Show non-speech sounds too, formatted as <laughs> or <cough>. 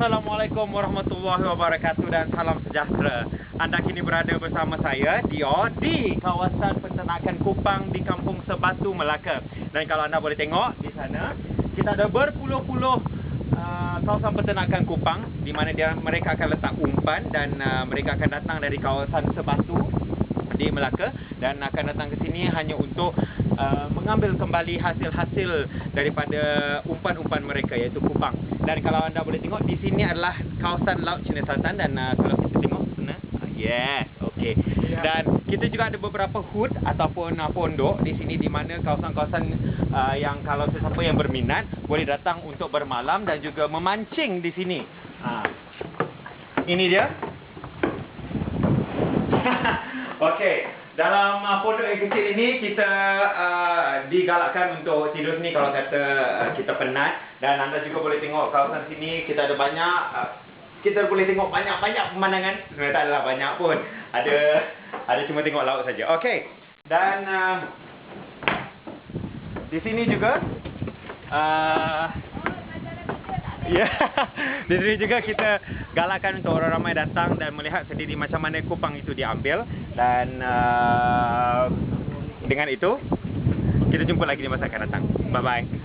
Assalamualaikum warahmatullahi wabarakatuh dan salam sejahtera. Anda kini berada bersama saya, Dio, di kawasan peternakan Kupang di Kampung Sebatu, Melaka. Dan kalau anda boleh tengok di sana, kita ada berpuluh-puluh uh, kawasan peternakan Kupang di mana dia mereka akan letak umpan dan uh, mereka akan datang dari kawasan Sebatu di Melaka dan akan datang ke sini hanya untuk uh, mengambil kembali hasil-hasil daripada umpan-umpan mereka iaitu kupang. Dan kalau anda boleh tengok di sini adalah kawasan Laut Cina Selatan dan uh, kalau kita tengok sana, uh, yes, okey. Dan kita juga ada beberapa hood ataupun uh, pondok di sini di mana kawasan-kawasan uh, yang kalau sesiapa yang berminat boleh datang untuk bermalam dan juga memancing di sini. Uh. Ini dia. Okey, dalam uh, pondok yang kecil ini kita uh, digalakkan untuk tidur sini kalau kata uh, kita penat dan anda juga boleh tengok kawasan sini kita ada banyak uh, kita boleh tengok banyak-banyak pemandangan. Sebenarnya tak adalah banyak pun. Ada ada cuma tengok laut saja. Okey. Dan uh, di sini juga uh, <laughs> Ya, di sini juga kita galakkan untuk orang ramai datang dan melihat sendiri macam mana kupang itu diambil dan uh, dengan itu kita jumpa lagi di masa akan datang. Bye bye.